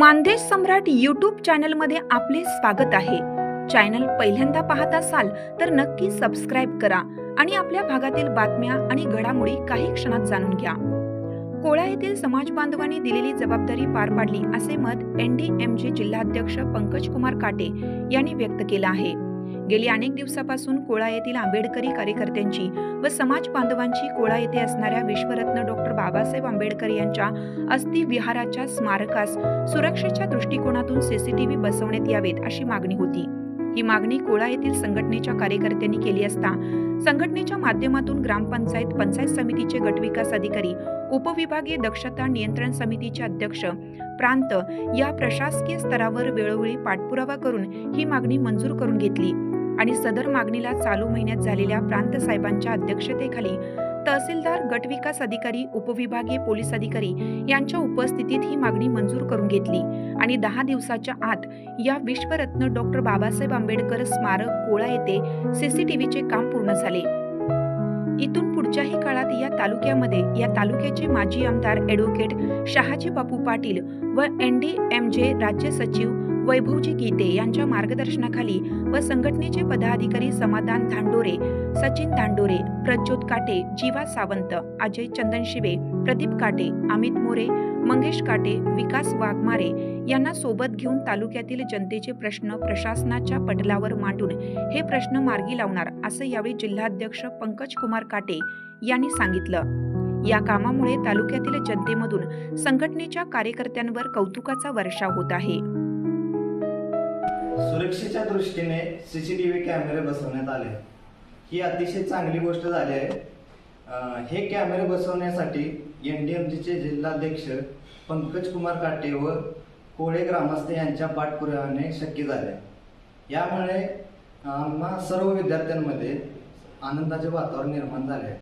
मानदेश सम्राट YouTube चॅनलमध्ये आपले स्वागत आहे. चॅनल पहिल्यांदा पाहत असाल तर नक्की सबस्क्राईब करा आणि आपल्या भागातील बातम्या आणि घडामोडी काही क्षणात जाणून घ्या. कोळा येथील समाज बांधवांनी दिलेली जबाबदारी पार पाडली असे मत एन डी एम जे जिल्हाध्यक्ष पंकज कुमार काटे यांनी व्यक्त केलं आहे. गेली अनेक दिवसापासून कोळा येथील आंबेडकरी कार्यकर्त्यांची व समाज बांधवांची कोळा येथे असणाऱ्या विश्वरत्न डॉक्टर बाबासाहेब आंबेडकर यांच्या अस्थिविहाराच्या स्मारकास सुरक्षेच्या दृष्टिकोनातून सीसीटीव्ही बसवण्यात यावेत अशी मागणी होती. ही मागणी कोळा येथील संघटनेच्या कार्यकर्त्यांनी केली असता. संघटनेच्या माध्यमातून ग्रामपंचायत पंचायत समितीचे गटविकास अधिकारी उपविभागीय दक्षता नियंत्रण समितीचे अध्यक्ष प्रांत या प्रशासकीय स्तरावर वेळोवेळी पाठपुरावा करून ही मागणी मंजूर करून घेतली आणि सदर मागणीला चालू महिन्यात झालेल्या प्रांत साहेबांच्या अध्यक्षतेखाली तहसीलदार गटविकास अधिकारी उपविभागीय पोलीस अधिकारी यांच्या उपस्थितीत ही मागणी मंजूर करून घेतली आणि दहा दिवसाच्या आत या विश्वरत्न डॉक्टर बाबासाहेब आंबेडकर स्मारक कोळा येथे सीसीटीव्हीचे काम पूर्ण झाले. इथून पुढच्याही काळात या तालुक्यामध्ये या तालुक्याचे माजी आमदार ॲडव्होकेट शहाजी बापू पाटील व एन डी एम जे राज्य सचिव वैभवजी गीते यांच्या मार्गदर्शनाखाली व संघटनेचे पदाधिकारी समाधान धांडोरे सचिन धांडोरे प्रज्योत काटे जीवा सावंत अजय चंदन शिवे प्रदीप काटे अमित मोरे मंगेश काटे विकास वाघमारे यांना सोबत घेऊन तालुक्यातील जनतेचे प्रश्न प्रशासनाच्या पटलावर मांडून हे प्रश्न मार्गी लावणार असं यावेळी जिल्हाध्यक्ष पंकज कुमार काटे यांनी सांगितलं. या कामामुळे तालुक्यातील जनतेमधून संघटनेच्या कार्यकर्त्यांवर कौतुकाचा वर्षाव होत आहे. सुरक्षेच्या दृष्टीने सीसीटीव्ही कॅमेरे बसवण्यात आले. ही अतिशय चांगली गोष्ट झाली आहे. हे कॅमेरे बसवण्यासाठी एन डी एम जीचे जिल्हाध्यक्ष पंकज कुमार काटे व कोळे ग्रामस्थ यांच्या पाठपुराव्याने शक्य झाले. यामुळे आम्हा सर्व विद्यार्थ्यांमध्ये आनंदाचे वातावरण निर्माण झाले. आहे